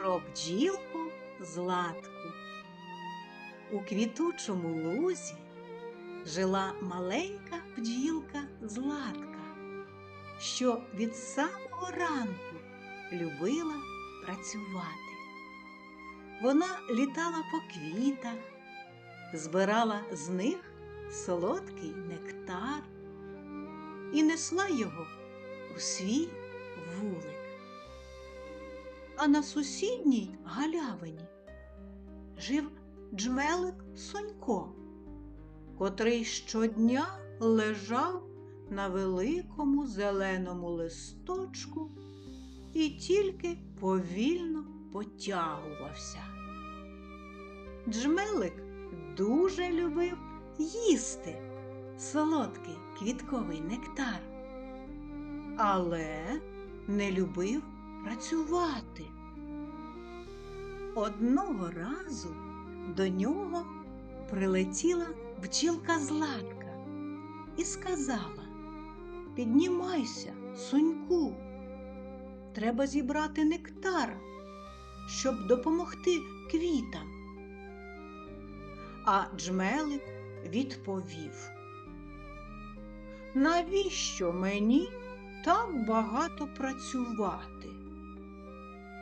про бджілку Златку. У квітучому лузі жила маленька бджілка Златка, що від самого ранку любила працювати. Вона літала по квітах, збирала з них солодкий нектар і несла його у свій вулик. А на сусідній галявині жив джмелик Сонько, котрий щодня лежав на великому зеленому листочку і тільки повільно потягувався. Джмелик дуже любив їсти солодкий квітковий нектар, але не любив працювати. Одного разу до нього прилетіла бджілка Златка і сказала Піднімайся, соньку, треба зібрати нектар, щоб допомогти квітам. А джмелик відповів Навіщо мені так багато працювати?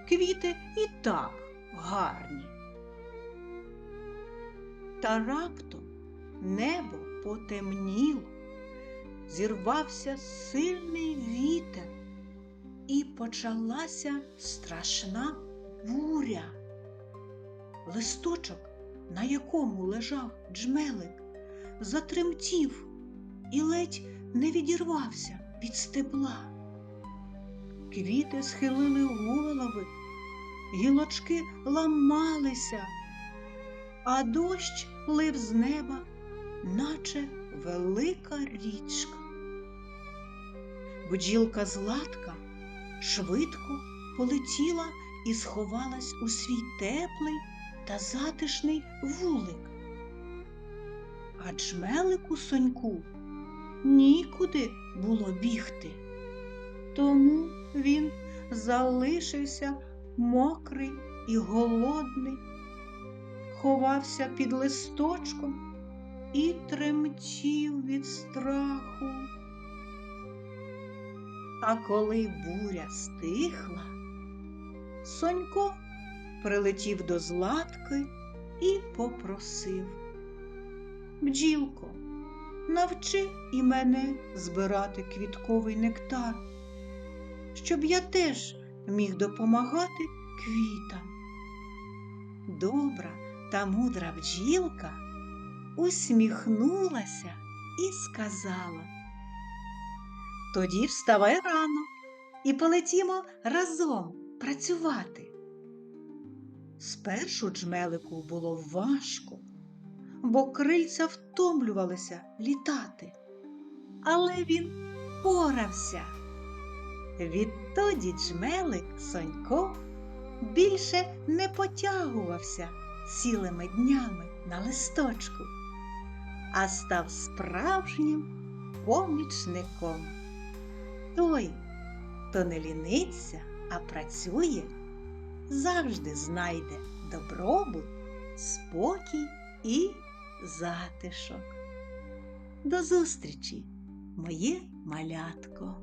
Квіти і так гарні. Та раптом небо потемніло, зірвався сильний вітер, і почалася страшна буря. Листочок, на якому лежав джмелик, затремтів і ледь не відірвався від стебла. Квіти схилили голови, гілочки ламалися, а дощ лив з неба, наче велика річка. Бджілка Златка швидко полетіла і сховалась у свій теплий та затишний вулик. А джмелику соньку нікуди було бігти. Тому він залишився мокрий і голодний, ховався під листочком і тремтів від страху. А коли буря стихла, Сонько прилетів до Златки і попросив Бджілко, навчи і мене збирати квітковий нектар, щоб я теж міг допомагати квітам. Добра та мудра бджілка усміхнулася і сказала Тоді вставай рано і полетімо разом працювати. Спершу джмелику було важко, бо крильця втомлювалися літати, але він порався. Відтоді джмелик Сонько більше не потягувався цілими днями на листочку, а став справжнім помічником. Той, хто не ліниться, а працює, завжди знайде добробут, спокій і затишок. До зустрічі, моє малятко!